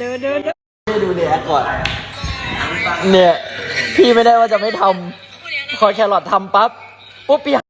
นุดูเรียก่อน เนี่ย พี่ไม่ได้ว่าจะไม่ทำพอแครอททำปั๊บปุ๊บพี่